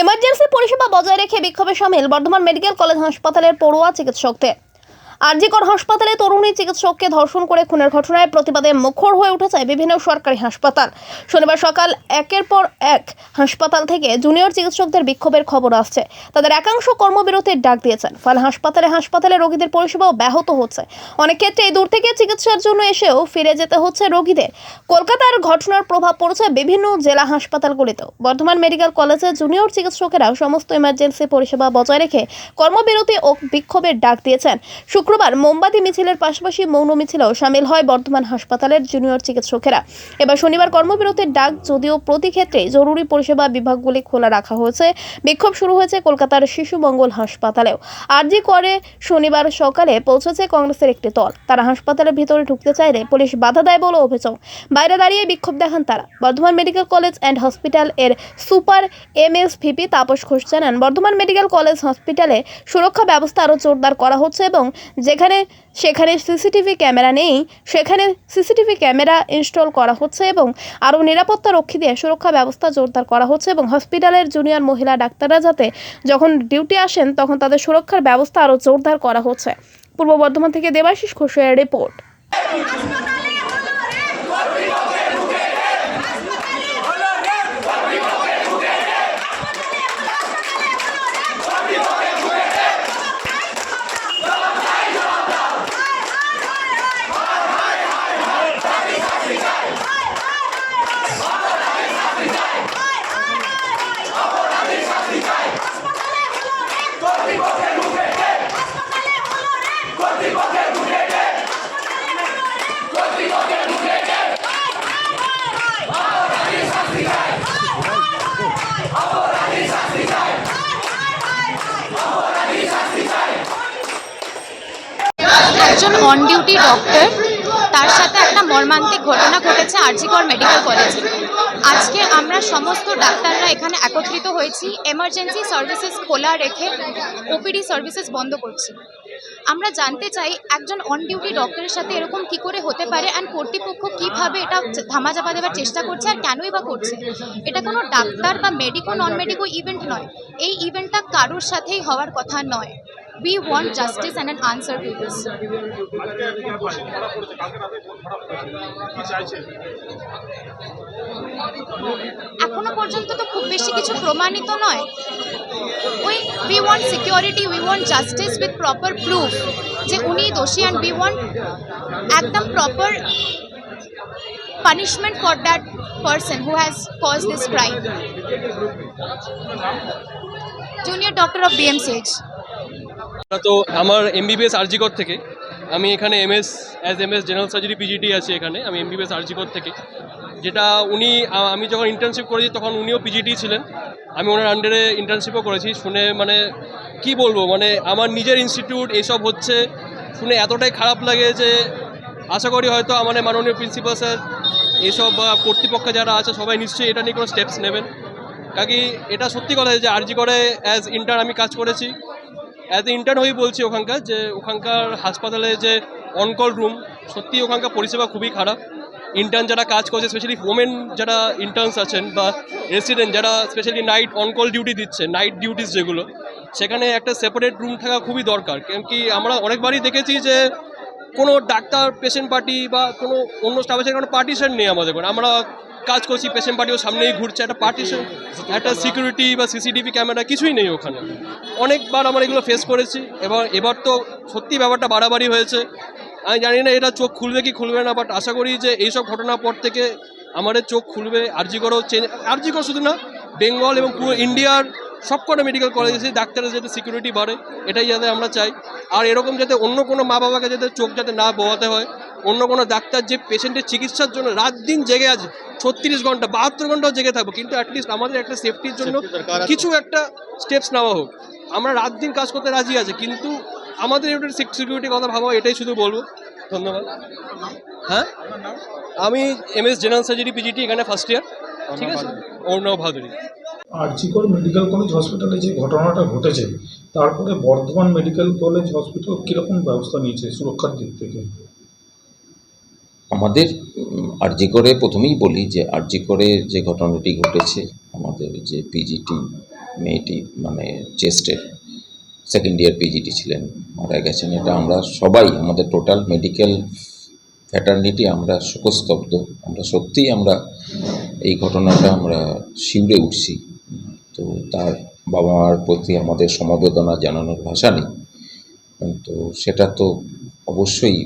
Emergency পরিষেবা বজায় রেখে বিক্ষোভে সামিল বর্ধমান মেডিকেল কলেজ হাসপাতালের পড়ুয়া চিকিৎসকদের। আরজিকর হাসপাতালে তরুণী চিকিৎসককে ধর্ষণ করে খুনের ঘটনায় প্রতিবাদে মুখর হয়ে উঠেছে বিভিন্ন সরকারি হাসপাতাল। শনিবার সকাল একের পর এক হাসপাতাল থেকে জুনিয়র চিকিৎসকদের বিক্ষোভের খবর আসছে। তাদের একাংশ কর্মবিরতির ডাক দিয়েছেন। ফলে হাসপাতালে হাসপাতালে রোগীদের পরিষেবাও ব্যাহত হচ্ছে। অনেক ক্ষেত্রে এই দূর থেকে চিকিৎসার জন্য এসেও ফিরে যেতে হচ্ছে রোগীদের। কলকাতার ঘটনার প্রভাব পড়েছে বিভিন্ন জেলা হাসপাতালগুলিতেও। বর্ধমান মেডিকেল কলেজে জুনিয়র চিকিৎসকেরা সমস্ত ইমার্জেন্সি পরিষেবা বজায় রেখে কর্মবিরতি ও বিক্ষোভের ডাক দিয়েছেন। শুক্রবার মোমবাতি মিছিলের পাশাপাশি মৌন মিছিলেও সামিল হয় বর্ধমান হাসপাতালের জুনিয়র চিকিৎসকেরা। এবার শনিবার কর্মবিরতির ডাক যদিও প্রতি ক্ষেত্রে জরুরি পরিষেবা বিভাগগুলি খোলা রাখা হয়েছে। বিক্ষোভ শুরু হয়েছে কলকাতার শিশু মঙ্গল হাসপাতালেও। আরজি করে শনিবার সকালে পৌঁছেছে কংগ্রেসের একটি দল। তারা হাসপাতালের ভিতরে ঢুকতে চাইলে পুলিশ বাধা দেয় বলে অভিযোগ। বাইরে দাঁড়িয়ে বিক্ষোভ দেখান তারা। Bardhaman medical college and hospital এর super M S VP Tapas Ghosh জানান, বর্ধমান মেডিকেল কলেজ হসপিটালে সুরক্ষা ব্যবস্থা আরও জোরদার করা হচ্ছে এবং যেখানে, সেখানে সিসিটিভি ক্যামেরা নেই, সেখানে সিসিটিভি ক্যামেরা ইনস্টল করা হচ্ছে এবং আরও নিরাপত্তা রক্ষী দিয়ে সুরক্ষা ব্যবস্থা জোরদার করা হচ্ছে এবং হসপিটালের জুনিয়র মহিলা ডাক্তাররা যাতে যখন ডিউটি আসেন, তখন তাদের সুরক্ষার ব্যবস্থা আরও জোরদার করা হচ্ছে। পূর্ব বর্ধমান থেকে দেবাশিস ঘোষের রিপোর্ট। একজন অন ডিউটি ডক্টর তার সাথে একটা মর্মান্তিক ঘটনা ঘটেছে আরজিকর মেডিকেল কলেজে আজকে আমরা সমস্ত ডাক্তাররা এখানে একত্রিত হয়েছি এমার্জেন্সি সার্ভিসেস খোলা রেখে ওপিডি সার্ভিসেস বন্ধ করছি। আমরা জানতে চাই একজন অন ডিউটি ডক্টরের সাথে এরকম কি করে হতে পারে অ্যান্ড কর্তৃপক্ষ কীভাবে এটা ধামাচাপা দেওয়ার চেষ্টা করছে আর কেনই বা করছে? এটা কোনো ডাক্তার বা মেডিকো নন মেডিকো ইভেন্ট নয়। এই ইভেন্টটা কারোর সাথেই হওয়ার কথা নয়। We want justice and an answer to this এখনও পর্যন্ত তো খুব বেশি কিছু প্রমাণিত নয়। We we want security we want justice with proper proof যে উনি দোষী অ্যান্ড উই ওয়ান্ট একদম proper punishment for that person who has cause this crime junior doctor of BMCH তো আমার এমবিবিএস আরজিকর থেকে, আমি এখানে MS as MS general surgery PGT আছে এখানে, আমি এমবিবিএস আরজিকর থেকে, যেটা উনি আমি যখন ইন্টার্নশিপ করেছি তখন উনিও পিজিটি ছিলেন, আমি ওনার আন্ডারে ইন্টার্নশিপও করেছি, শুনে মানে কি বলব মানে আমার নিজের ইনস্টিটিউট এসব হচ্ছে, শুনে এতটাই খারাপ লাগে যে আশা করি হয়তো আমাদের মাননীয় প্রিন্সিপাল স্যার এসব বা কর্তৃপক্ষ যারা আছে সবাই নিশ্চয়ই এটা নিয়ে কোনো স্টেপস নেবেন। কাকি, এটা সত্যি কথা যে আরজি করে অ্যাজ ইন্টার আমি কাজ করেছি অ্যাজ এ ইন্টার্ন হয়ে বলছি ওখানকার যে ওখানকার হাসপাতালে যে অনকল রুম সত্যি ওখানকার পরিষেবা খুবই খারাপ। ইন্টার্ন যারা কাজ করছে স্পেশালি ওমেন যারা ইন্টার্নস আছেন বা রেসিডেন্ট যারা specially night on call duty দিচ্ছে নাইট ডিউটিস যেগুলো, সেখানে একটা সেপারেট রুম থাকা খুবই দরকার। কেন কি আমরা অনেকবারই দেখেছি যে কোনো ডাক্তার পেশেন্ট পার্টি বা কোনো অন্য স্টাফ আছে কোনো পার্টিশন নেই আমাদের। আমরা কাজ করছি, পেশেন্ট পার্টিও সামনেই ঘুরছে, একটা পার্টিশন একটা সিকিউরিটি বা সিসিটিভি ক্যামেরা কিছুই নেই ওখানে। অনেকবার আমার এগুলো ফেস করেছি এবং এবার তো সত্যি ব্যাপারটা বাড়াবাড়ি হয়েছে। আমি জানি না এটা চোখ খুলবে কি খুলবে না বাট আশা করি যে এইসব ঘটনার পর থেকে আমাদের চোখ খুলবে আরজিকরও চেঞ্জ আরজিকর শুধু না বেঙ্গল এবং পুরো ইন্ডিয়ার সবকটা মেডিকেল কলেজে ডাক্তারের যাতে সিকিউরিটি বাড়ে এটাই যাতে আমরা চাই। আর এরকম যাতে অন্য কোনো মা বাবাকে যাতে চোখ যাতে না বোয়াতে হয় অন্য কোনো ডাক্তার যে পেশেন্টের চিকিৎসার জন্য রাত দিন জেগে আছে ছত্রিশ ঘণ্টা বাহাত্তর ঘন্টাও জেগে থাকব কিন্তু অ্যাটলিস্ট আমাদের একটা সেফটির জন্য কিছু একটা স্টেপস নেওয়া হোক। আমরা রাত দিন কাজ করতে রাজি আছি কিন্তু আমাদের একটা সিকিউরিটির কথা ভাবা এটাই শুধু বলব। ধন্যবাদ। হ্যাঁ? আমি M S general surgery PGT এখানে ফার্স্ট ইয়ার ঠিক আছে? অর্ণব ভাদুরী। আরজিকর মেডিকেল কলেজ হসপিটালে যে ঘটনাটা ঘটেছে, তারপরে বর্ধমান মেডিকেল কলেজ হসপিটাল কীরকম ব্যবস্থা নিয়েছে সুরক্ষার দিক থেকে? আমাদের আরজি করে প্রথমেই বলি যে আরজি করে যে ঘটনাটি ঘটেছে, আমাদের যে পিজিটি মেয়েটি মানে চেস্টের সেকেন্ড ইয়ার পিজিটি ছিলেন, মারা গেছেন, এটা আমরা সবাই, আমাদের টোটাল মেডিকেল ফ্যাটার্নিটি আমরা শোকস্তব্ধ। আমরা সত্যিই আমরা এই ঘটনাটা আমরা শিউরে উঠছি। তো তার বাবা মার প্রতি আমাদের সমবেদনা জানানোর ভাষা নেই। তো সেটা তো অবশ্যই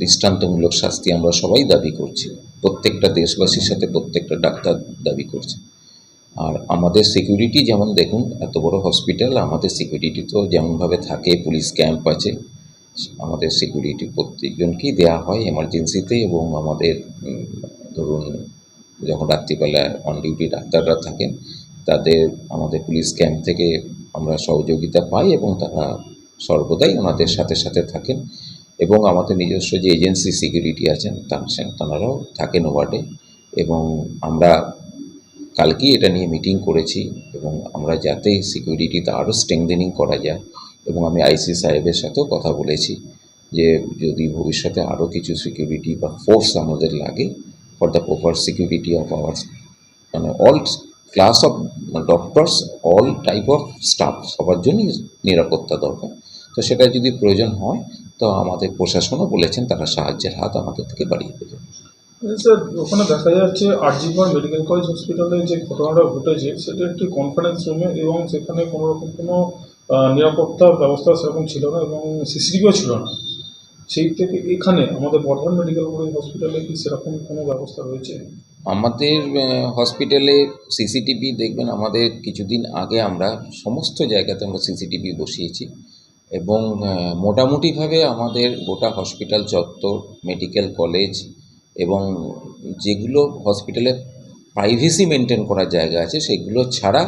দৃষ্টান্তমূলক শাস্তি আমরা সবাই দাবি করছি। প্রত্যেকটা দেশবাসীর সাথে প্রত্যেকটা ডাক্তার দাবি করছে। আর আমাদের সিকিউরিটি যেমন দেখুন, এত বড় হসপিটাল আমাদের সিকিউরিটি তো যেমনভাবে থাকে পুলিশ ক্যাম্প আছে, আমাদের সিকিউরিটি প্রত্যেকজনকেই দেওয়া হয় এমার্জেন্সিতে এবং আমাদের ধরুন, যখন রাত্রিবেলা অন ডিউটি ডাক্তাররা থাকেন তাদের আমাদের পুলিশ ক্যাম্প থেকে আমরা সহযোগিতা পাই এবং তারা সর্বদাই ওনাদের সাথে সাথে থাকেন এবং আমাদের নিজস্ব যে এজেন্সি সিকিউরিটি আছেন তাঁরাও থাকেন ওয়ার্ডে এবং আমরা কালকেই এটা নিয়ে মিটিং করেছি এবং আমরা যাতে সিকিউরিটিতে আরও স্ট্রেংদেনিং করা যায় এবং আমি আইসি সাহেবের সাথেও কথা বলেছি যে যদি ভবিষ্যতে আরও কিছু সিকিউরিটি বা ফোর্স আমাদের লাগে for the proper security of our মানে all class of doctors all type of staff সবার জন্যই নিরাপত্তা দরকার। তো সেটা যদি প্রয়োজন হয়, তো আমাদের প্রশাসনও বলেছেন, তারা সাহায্যের হাত আমাদের থেকে বাড়িয়ে দেবে। স্যার, ওখানে দেখা যাচ্ছে আরজিকর মেডিকেল কলেজ হসপিটালে যে ঘটনাটা ঘটেছে, সেটা একটি কনফারেন্স রুমে এবং সেখানে কোনো রকম কোনো নিরাপত্তা ব্যবস্থা সেরকম ছিল না এবং সিসিটিভিও ছিল না। সেই থেকে এখানে আমাদের বর্ধমান মেডিকেল কলেজ হসপিটালে কি সেরকম কোনো ব্যবস্থা রয়েছে? আমাদের হসপিটালে সিসিটিভি দেখবেন, আমাদের কিছুদিন আগে আমরা সমস্ত জায়গাতে আমরা সিসিটিভি বসিয়েছি এবং মোটামুটিভাবে আমাদের গোটা হসপিটাল চত্বর মেডিকেল কলেজ এবং যেগুলো হসপিটালে প্রাইভেসি মেনটেন করার জায়গা আছে, সেগুলো ছাড়া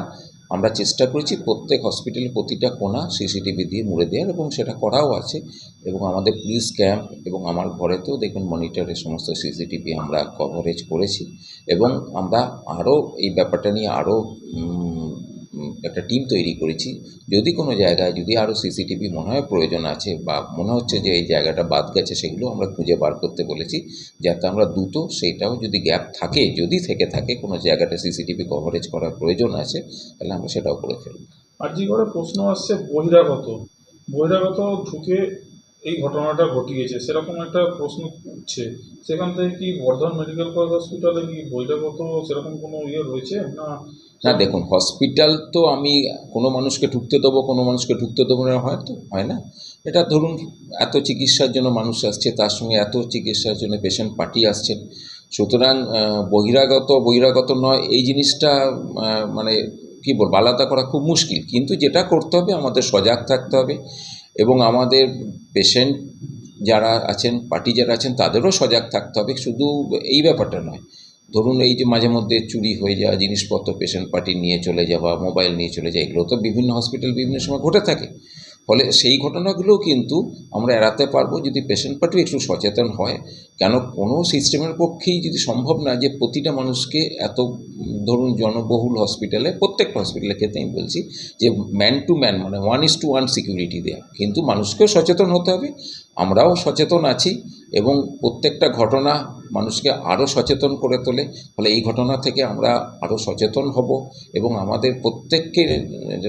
আমরা চেষ্টা করেছি প্রত্যেক হসপিটালের প্রতিটা কোণা সিসিটিভি দিয়ে মুড়ে দেওয়ার এবং সেটা করাও আছে এবং আমাদের পুলিশ ক্যাম্প এবং আমার ঘরেতেও দেখুন মনিটরে সমস্ত সিসিটিভি আমরা কভারেজ করেছি এবং আমরা আরও এই ব্যাপারটা নিয়ে আরও একটা টিম তৈরি করেছি। যদি কোনো জায়গায় যদি আরও সিসিটিভি মনে হয় প্রয়োজন আছে বা মনে হচ্ছে যে এই জায়গাটা বাদ গেছে সেগুলো আমরা খুঁজে বার করতে বলেছি, যাতে আমরা দ্রুত সেইটাও যদি গ্যাপ থাকে, যদি থেকে থাকে কোনো জায়গাটা সিসিটিভি কভারেজ করার প্রয়োজন আছে, তাহলে আমরা সেটাও করে ফেলব। আরজিকরে প্রশ্ন আসছে বহিরাগত। বহিরাগত ঢুকে এই ঘটনাটা ঘটিয়েছে, সেরকম একটা প্রশ্ন উঠছে। সেখান থেকে কি বর্ধমান মেডিকেল কলেজ হসপিটালে কি বহিরাগত সেরকম কোনো ইয়ে রয়েছে না না, দেখুন হসপিটাল তো আমি কোনো মানুষকে ঢুকতে দেবো, কোনো মানুষকে ঢুকতে দেবো না হয় তো হয় না। এটা ধরুন, এত চিকিৎসার জন্য মানুষ আসছে, তার সঙ্গে এত চিকিৎসার জন্য পেশেন্ট পার্টি আসছেন সুতরাং বহিরাগত বহিরাগত নয়, এই জিনিসটা মানে কী বলব, আলাদা করা খুব মুশকিল। কিন্তু যেটা করতে হবে, আমাদের সজাগ থাকতে হবে এবং আমাদের পেশেন্ট যারা আছেন পার্টি যারা আছেন, তাদেরও সজাগ থাকতে হবে। শুধু এই ব্যাপারটা নয় ধরুন এই যে মাঝে মধ্যে চুরি হয়ে যাওয়া, জিনিসপত্র পেশেন্ট পার্টি নিয়ে চলে যাওয়া মোবাইল নিয়ে চলে যাওয়া, এগুলো তো বিভিন্ন হসপিটাল বিভিন্ন সময় ঘটে থাকে। ফলে সেই ঘটনাগুলোও কিন্তু আমরা এড়াতে পারব যদি পেশেন্ট পার্টি একটু সচেতন হয়। কেন কোনো সিস্টেমের পক্ষেই যদি সম্ভব না যে প্রতিটা মানুষকে এত, ধরুন জনবহুল হসপিটালে প্রত্যেকটা হসপিটালের ক্ষেত্রে আমি বলছি যে ম্যান টু ম্যান মানে one is to one security দেওয়া কিন্তু মানুষকেও সচেতন হতে হবে, আমরাও সচেতন আছি এবং প্রত্যেকটা ঘটনা মানুষকে আরও সচেতন করে তোলে। ফলে এই ঘটনা থেকে আমরা আরও সচেতন হব এবং আমাদের প্রত্যেককে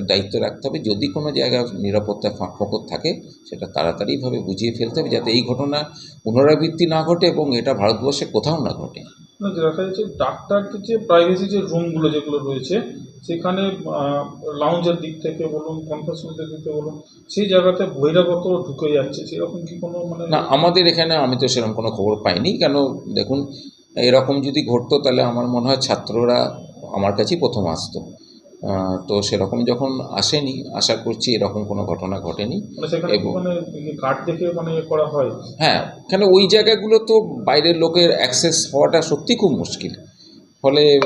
দায়িত্ব রাখতে হবে। যদি কোনো জায়গায় নিরাপত্তা ফাঁক থাকে, সেটা তাড়াতাড়িভাবে বুঝিয়ে ফেলতে হবে যাতে এই ঘটনা পুনরাবৃত্তি না ঘটে এবং এটা ভারতবর্ষে কোথাও না ঘটে। দেখা যাচ্ছে ডাক্তারদের যে প্রাইভেসি যে রুমগুলো যেগুলো রয়েছে সেখানে লাউঞ্জের দিক থেকে বলুন কনফারেন্স রুমের দিক থেকে বলুন সেই জায়গাতে বহিরাগত ঢুকে যাচ্ছে সেরকম কি কোনো মানে না আমাদের এখানে আমি তো সেরকম কোনো খবর পাইনি কেন দেখুন এরকম যদি ঘটতো তাহলে আমার মনে হয় ছাত্ররা আমার কাছেই প্রথম আসতো। তো সেরকম যখন আসেনি আশা করছি এরকম কোনো ঘটনা ঘটেনি। মানে এবং- মানে মানে করা হয়? হ্যাঁ কেন ওই জায়গাগুলো তো বাইরের লোকের অ্যাক্সেস হওয়াটা সত্যি খুব মুশকিল। ফলে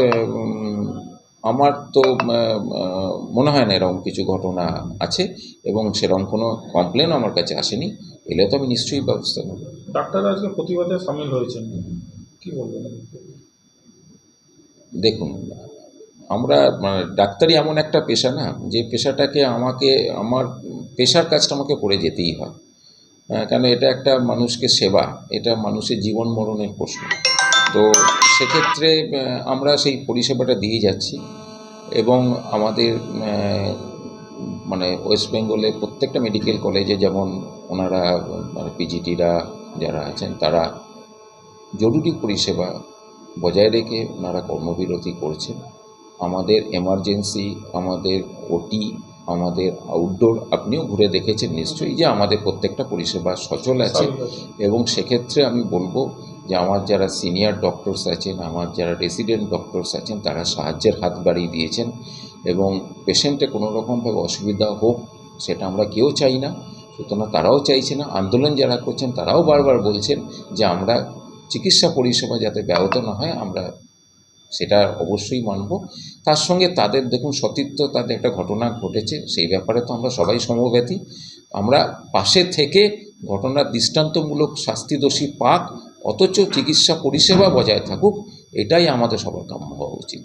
আমার তো মনে হয় না এরকম কিছু ঘটনা আছে এবং সেরকম কোনো কমপ্লেন আমার কাছে আসেনি। এলে তো আমি নিশ্চয়ই ব্যবস্থা নেব। ডাক্তাররা আজকে প্রতিবাদে সামিল হয়েছেন। কি বলবেন? দেখুন আমরা মানে ডাক্তারি এমন একটা পেশা না, যে পেশাটাকে আমাকে, আমার পেশার কাজটা আমাকে করে যেতেই হয়। কেন এটা একটা মানুষকে সেবা, এটা মানুষের জীবন মরণের প্রশ্ন। তো সেক্ষেত্রে আমরা সেই পরিষেবাটা দিয়ে যাচ্ছি এবং আমাদের মানে ওয়েস্ট বেঙ্গলে প্রত্যেকটা মেডিকেল কলেজে যেমন ওনারা মানে পিজিটিরা যারা আছেন, তারা জরুরি পরিষেবা বজায় রেখে ওনারা কর্মবিরতি করছেন। আমাদের এমার্জেন্সি আমাদের ওটি আমাদের আউটডোর আপনিও ঘুরে দেখেছেন নিশ্চয়ই যে আমাদের প্রত্যেকটা পরিষেবা সচল আছে। এবং সেক্ষেত্রে আমি বলব যে আমার যারা সিনিয়র ডক্টরস আছেন আমার যারা রেসিডেন্ট ডক্টরস আছেন তারা সাহায্যের হাত বাড়িয়ে দিয়েছেন এবং পেশেন্টে কোনো রকমভাবে অসুবিধা হোক সেটা আমরা কেউ চাই না। সুতরাং তারাও চাইছে না আন্দোলন যারা করছেন তারাও বারবার বলছেন যে আমরা চিকিৎসা পরিষেবা যাতে ব্যাহত না হয় আমরা সেটা অবশ্যই মানব। তার সঙ্গে তাদের দেখুন সতীর্থ তাদের একটা ঘটনা ঘটেছে, সেই ব্যাপারে তো আমরা সবাই সমব্যথী আমরা পাশে থেকে ঘটনার দৃষ্টান্তমূলক শাস্তিদোষী পাক, অথচ চিকিৎসা পরিষেবা বজায় থাকুক, এটাই আমাদের সবার কাম্য হওয়া উচিত।